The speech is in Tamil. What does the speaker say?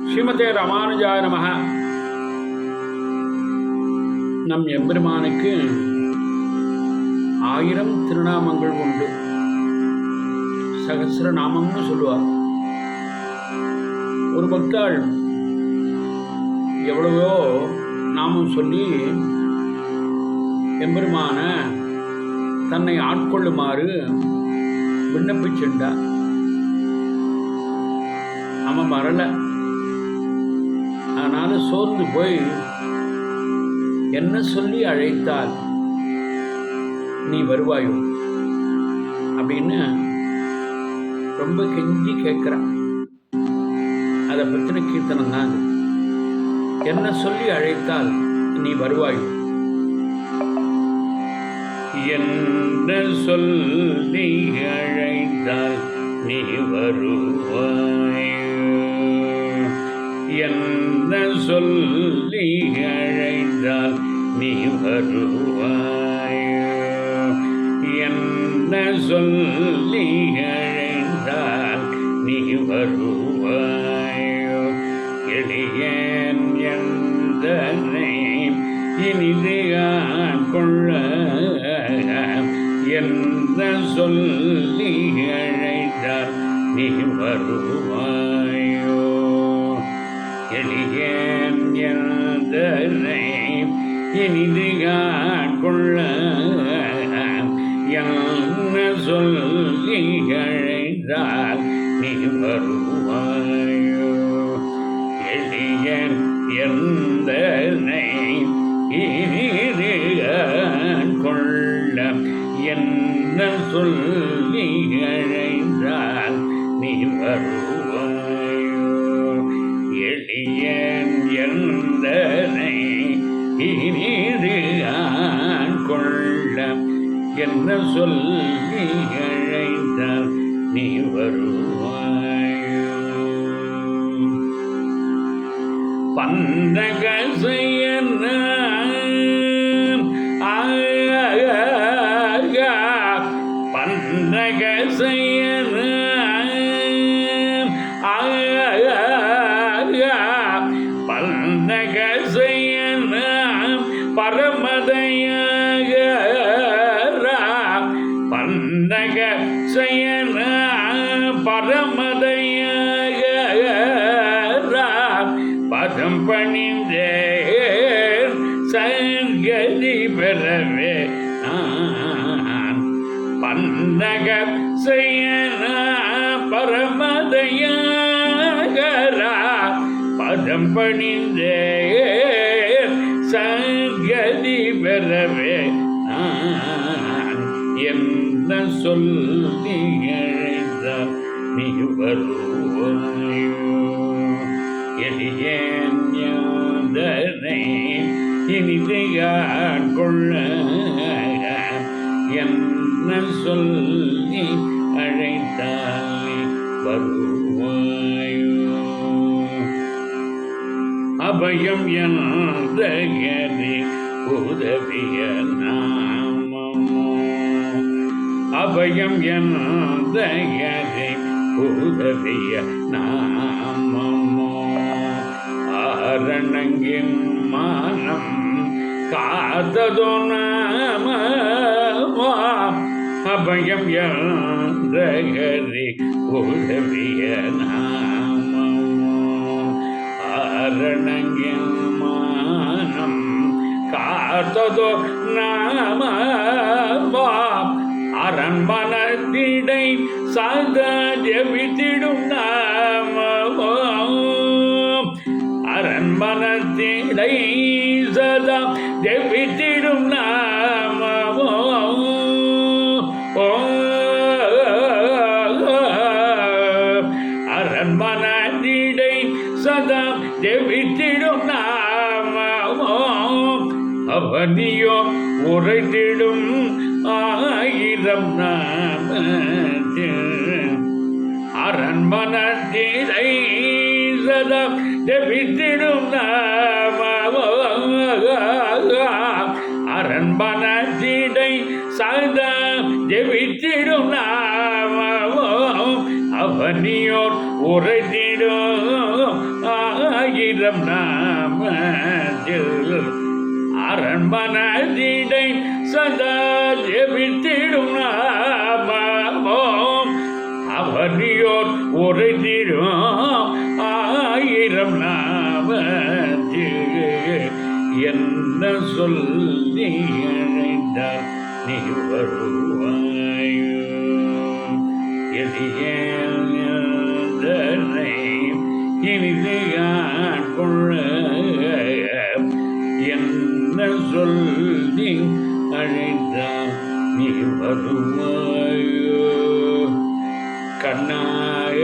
ஸ்ரீமதே ராமானுஜாய நமக. நம் எம்பெருமானுக்கு ஆயிரம் திருநாமங்கள் உண்டு. சகசிரநாமம்னு சொல்லுவார். ஒரு பக்தாள் எவ்வளவோ நாமம் சொல்லி எம்பெருமான தன்னை ஆட்கொள்ளுமாறு விண்ணப்பிச்சுண்டார் அவன் வரலை அதனால் சோர்ந்து போய் என்ன சொல்லி அழைத்தால் நீ வருவாயோ? அப்படின்னு ரொம்ப கெஞ்சி கேட்குறான் அதை பற்றின கீர்த்தனம் தான் என்ன சொல்லி அழைத்தால் நீ வருவாயோ? என்ன சொல்லி அழைத்தால் நீ வருவாய்? என்ன சொல்லி அழைந்தால் நீ வருவாய்? என்ன சொல்லி அழைந்தால் நீ வருவாய்? எளியன் எந்தனை இனிது கொள்ள என்ன சொல்லி அழைத்தால் நீ வருவாய்? எந்தனை இனிது கொள்ள யான சொல்லிகழைந்தால் நீ வருவாயோ? எளிய எந்த இனிது கொள்ள என்ன சொல்லிகழைந்தால் நீ வருவாயோ? இனிது கொள்ள என்ன சொல்லி அழைத்தால் நீ வருவாய்? பந்தக செய்யன செயன பரமதைய பதம் பணிந்தே சங்கதி பெறவே. பன்னக பந்தக செய்யன பரமதையாகரா பதம் பணிந்தே சங்கதி பெறவே. நான் என்ன சொல்லி அழைத்தால் நீ வருவாயோ எளியன் யாதனை இனிது கொள்ள என்ன சொல்லி அழைத்தாலே வருவாயோ அபயம் யாதகரி உதவிய நான் அபயம் யாதகரி உதவிய நாமமோ. ஆரணங்கின் மானம் காத்ததோ நாம அபயம் யாதகரி உதவிய நாமமோ. ஆரணங்கின் மானம் காத்ததோ நாமமோ. அரண்மனத்திடை சாக ஜெபித்திடும் நாமமோ அரண்மனத்திடை சதா ஜெபித்திடும் நாமோ அரண்மனத்திடை சதா ஜெபித்திடும் நாமோ அவனியோ உரைத்திடும் ஆயிரம் நாம அரண்மனத்திரை சதம் ஜபித்திடும் நாமமோ. அரண்மனத்திடை சதா ஜபித்திடும் நாமமோ. அவனியோர் உரைத்திடும் ஆயிரம் நாமத்தில் மனதிடை சதா ஜெபித்திடும் நாமாவோம் அவனியோர் உரைத்திடும் ஆயிரம் நாமத்தில். என்ன சொல்லி அழைத்தால் நீ வருவாயோ எதியனை இனிது கொள்ள என்ன சொல்லி அழைத்தால் நீ வருமாயோ கண்ணாய